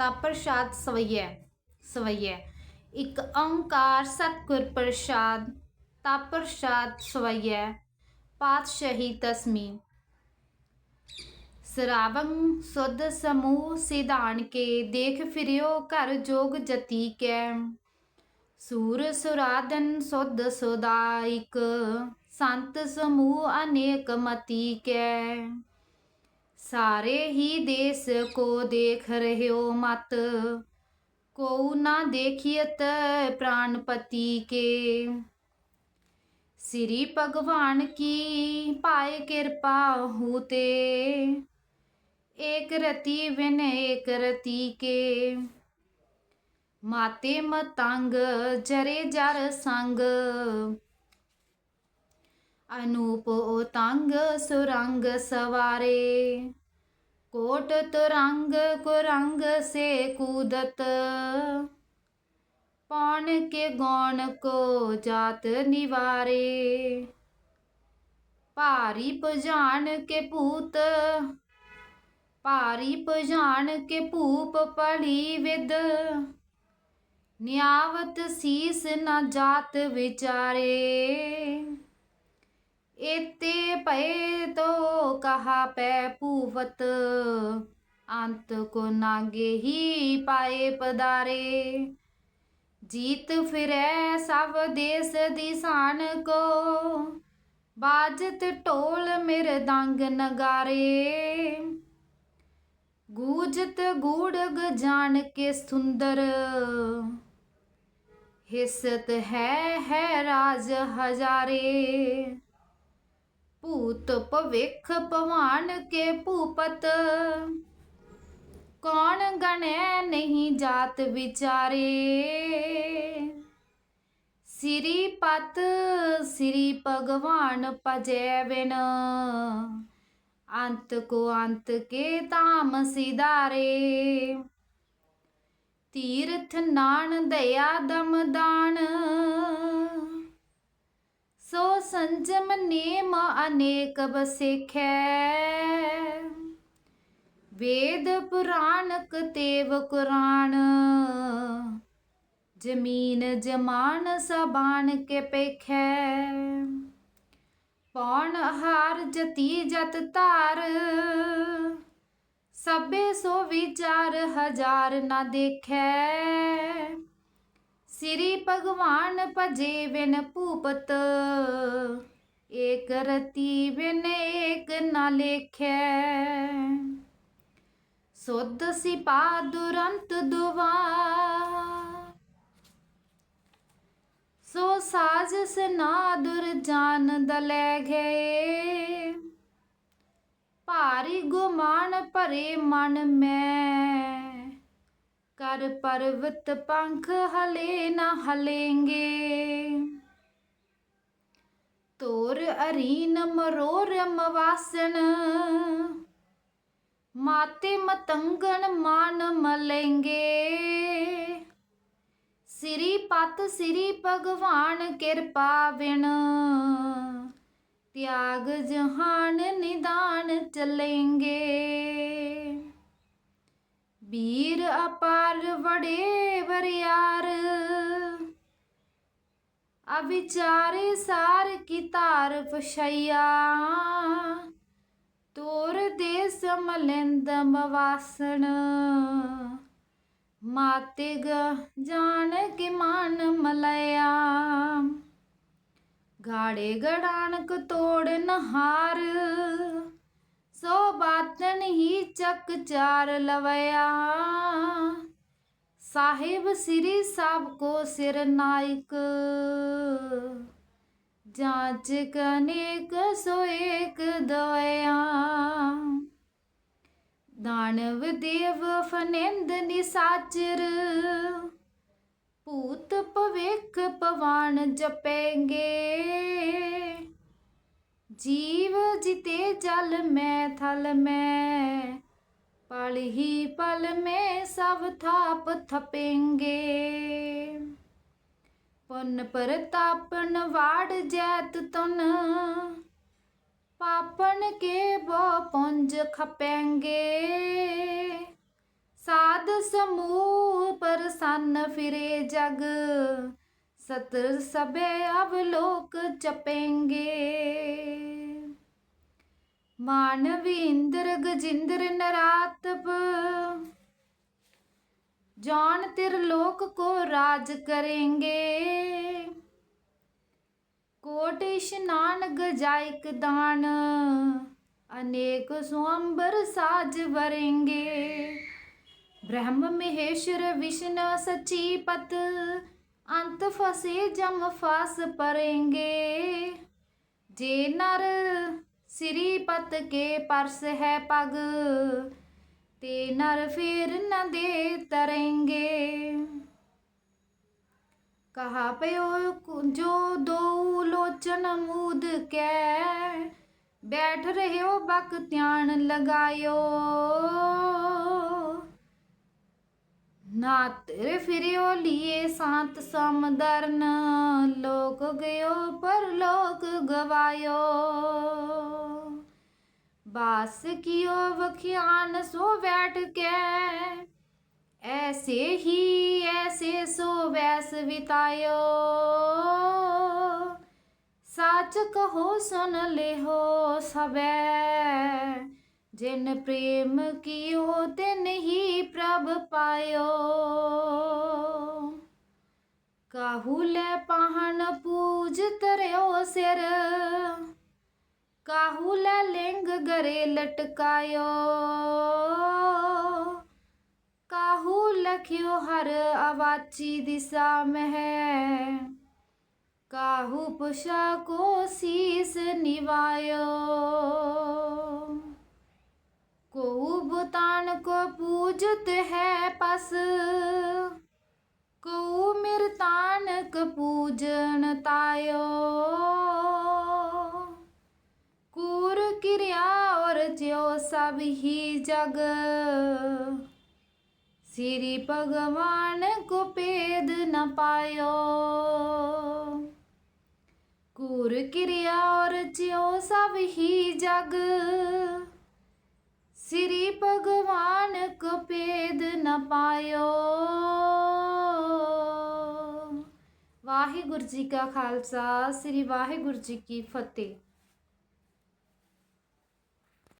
ਤਾ ਪ੍ਰਸਾਦ ਸਵਈਐ ਸਵਈਐ ਇੱਕ ਓੰਕਾਰ ਸਤਿਗੁਰ ਪ੍ਰਸਾਦ, ਤਾ ਪ੍ਰਸਾਦ ਸਵਈਐ ਪਾਤਸ਼ਾਹੀ ਤਸਮੀ ਸਰਾਵੰ ਸੁਧ ਸਮੂਹ ਸਿਧਾਨ ਕੇ, ਦੇਖ ਫਿਰਿਓ ਘਰ ਜੋਗ ਜਤੀ ਕੈ। ਸੂਰ ਸੁਰਾਦਨ ਸੁਧ ਸੁਦਾਇਕ ਸੰਤ ਸਮੂਹ ਅਨੇਕ ਮਤੀ ਕੈ। ਸਾਰੇ ਹੀ ਦੇਸ ਕੋ ਦੇਖ ਰਹਿਓ ਮਤ। ਕੋ ਨਾ ਦੇਖਿਅਤ ਪ੍ਰਾਨਪਤੀ ਕੇ। ਸ੍ਰੀ ਭਗਵਾਨ ਕੀ ਪਾਏ ਕਿਰਪਾ ਹੂਤੇ ਏਕ ਰਤੀ ਵਿਨ ਏਕ ਰਤੀ ਕੇ। ਮਾਤੇ ਮਤੰਗ ਜਰੇ ਜਰ ਸੰਗ। ਅਨੂਪ ਤੰਗ ਸੁਰੰਗ ਸਵਾਰੇ। ਕੋਟ ਤੁਰੰਗ ਕੁਰੰਗ ਸੇ ਕੂਦਤ। ਪੌਣ ਕੇ ਗੌਣ ਕੋ ਜਾਤ ਨਿਵਾਰੇ। ਭਾਰੀ ਪੁਜਾਨ ਕੇ ਭੂਤ। ਭਾਰੀ ਪੁਜਾਨ ਕੇ ਭੂਪ ਪੜੀ ਵਿਦ। ਨਿਆਵਤ ਸੀਸ ਨਾ ਜਾਤ ਵਿਚਾਰੇ। ਇਤੇ ਭਏ ਤੋ ਕਹਾ ਪੈ ਭੂਵਤ, ਅੰਤ ਕੋ ਨਾਗੇ ਹੀ ਪਾਏ ਪਦਾਰੇ। ਜੀਤ ਫਿਰੈ ਸਭ ਦੇਸ ਦੀ ਸਾਨ ਕੋ, ਬਾਜਤ ਢੋਲ ਮਿਰਦੰਗ ਨਗਾਰੇ। ਗੂਜਤ ਗੂੜਗ ਜਾਣ ਕੇ ਸੁੰਦਰ, ਹਿਸਤ ਹੈ ਹੈ ਰਾਜ ਹਜ਼ਾਰੇ। ਭੂਤ ਭਵਿੱਖ ਭਵਾਨ ਕੇ ਭੂਪਤ। ਕੌਣ ਗਣੈ ਨਹੀਂ ਜਾਤ ਵਿਚਾਰੇ। ਸ੍ਰੀ ਪਤ, ਸ੍ਰੀ ਭਗਵਾਨ ਭਜੈ ਬਿਨ। ਅੰਤ ਕੋ ਅੰਤ ਕੇ ਤਾਮ ਸਿਦਾਰੇ ਤੀਰਥ ਨਾਨ ਦਇਆ ਦਮ ਦਾਨ। ਸੰਜਮ ਨੇਮ ਅਨੇਕ ਬਸਿਖੈ ਵੇਦ ਪੁਰਾਣਕ ਤੇਵ ਕੁਰਾਨ। ਜ਼ਮੀਨ ਜਮਾਨ ਸਬਾਨ ਕੇ ਪੇਖੈ। ਪੌਣ ਹਾਰ ਜਤੀ ਜਤ ਧਾਰ। ਸਭੇ ਸੋ ਵਿਚਾਰ ਹਜ਼ਾਰ ਨਾ ਦੇਖੈ। ਸ੍ਰੀ ਭਗਵਾਨ ਭਜੇ ਬਿਨ ਭੂਪਤ, ਏਕ ਰਤੀ ਬਿਨ ਏਕ ਨਾ ਲੇਖੈ। ਸੁਧ ਸਿਪਾ ਦੁਰੰਤ ਦੁਆ, ਸੋ ਸਾਜ ਸਨਾਦੁਰ ਜਾਨ ਦਲੇ ਗਏ ਭਾਰੀ ਗੁਮਾਨ ਭਰੇ ਮਨ ਮੈਂ ਕਰ ਪਰਵਤ ਪੰਖ ਹਲੇ ਨਾ ਹਲੇਂਗੇ। ਤੋਰ ਅਰੀਨ ਮਰੋਰ ਮਵਾਸਨ ਮਾਤੇ ਮਤੰਗਨ ਮਾਨ ਮਲੇਂਗੇ। ਸ੍ਰੀ ਪਤ ਸ੍ਰੀ ਭਗਵਾਨ ਕਿਰਪਾ ਵਿਣ ਤਿਆਗ ਜਹਾਨ ਨਿਦਾਨ ਚਲੇਂਗੇ। ਵੀਰ ਅਪਾਰ ਵੜੇ ਵਰਿਆਰ। ਅਵਿਚਾਰੇ ਸਾਰ ਕੀ ਧਾਰ ਪਛਈਆ ਤੋਰ ਦੇ ਸਮਲਿੰਦ ਮਵਾਸਣ। ਮਾਤੇ ਗ ਜਾਣ ਕੇ ਮਨ ਮਲਿਆ ਗਾੜੇ ਗੜਾਨਕ ਤੋੜ ਨਹਾਰ। ਸੋ ਬਾਤਨ ਹੀ ਚੱਕ ਚਾਰ ਲਵਿਆ ਸਾਹਿਬ ਸ੍ਰੀ ਸਭ ਕੋ ਸਿਰ ਨਾਇਕ। ਜਾਂਚ ਕਨੇਕ ਸੋ ਏਕ ਦਇਆ। ਦਾਨਵ ਦੇਵ ਫਨਿੰਦ ਨਿਸਾਚਰ। ਭੂਤ ਭਵਿਖ ਪਵਾਨ ਜਪੇਂਗੇ। ਜੀਵ ਜਿਤੇ ਜਲ ਮੈਂ ਥਲ ਮੈਂ ਪਲ ਹੀ ਪਲ ਮੈਂ ਸਭ ਥਾਪ ਥਪੇਂਗੇ ਪੁੰਨ ਪ੍ਰਤਾਪਨ ਵਾੜ ਜੈਤ ਤੁਨ ਪਾਪਨ ਕੇ ਬੋ ਪੁੰਜ ਖਪੇਂਗੇ ਸਾਧ ਸਮੂਹ ਪ੍ਰਸੰਨ ਫਿਰੇ ਜਗ ਸਤਰ ਸਭੇ ਅਬ ਲੋਕ ਚਪੇਂਗੇ ਮਾਨਵਿੰਦਰ ਗਜਿੰਦਰ ਨਰਾਤਪ ਜਾਨ ਤਿਰ ਲੋਕ ਕੋ ਰਾਜ ਕਰेंगे ਕੋਟ ਇਸ਼ਨਾਨ ਗਜਾਇਕ ਦਾਨ अनेक स्वंबर साज वरेंगे ब्रह्म महेश्वर विष्णु सचीपत अंत फसे जम फास परेंगे जे नर ਸਿਰੀ ਪਤ ਕੇ ਪਰਸ ਹੈ ਪਗ, ਤੇ ਨਰ ਫੇਰ ਨਾ ਦੇ ਤਰੇਂਗੇ। ਕਹਾ ਪਿਓ, ਜੋ ਦੋ ਲੋਚਨ ਮੂਦ ਕੈ, ਬੈਠ ਰਹਿਓ ਬਕ ਧਿਆਨ ਲਗਾਇਓ। लगायो ना तेरे फिरियो लिए सांत समदरन लोक गयो पर लोक गवायो बास कियो वखियान सो बैठ के ऐसे ही ऐसे सो वैस बितायो सच कहो सुन ले हो सबे जिन प्रेम कियो तिन ਪ੍ਰਭ ਪਾਇਓ। ਕਾਹੂ ਲੈ ਪਾਹਣ ਪੂਜ ਤਰਿਓ ਸਿਰ। ਕਾਹੂ ਲੈ ਲਿੰਗ ਗਰੇ ਲਟਕਾਇਓ। ਕਾਹੂ ਲਖਿਓ ਹਰ ਆਵਾਚੀ ਦਿਸਾ ਮਹਿ। ਕਾਹੂ ਪੁਸ਼ਾ ਕੋ ਸੀਸ ਨਿਵਾਇਓ। को बुतान को पूजत है पस को मिरतान क पूजन तायो कूर क्रिया और ज्यो सब ही जग श्री भगवान को पेद न पायो कूर क्रिया और ज्यो सब ही जग ભગવાન કપેદ ન પાયો ਵਾਹਿਗੁਰੂ ਜੀ ਕਾ ਖਾਲਸਾ ਸ੍ਰੀ ਵਾਹਿਗੁਰੂ ਜੀ ਕੀ ਫਤਿਹ।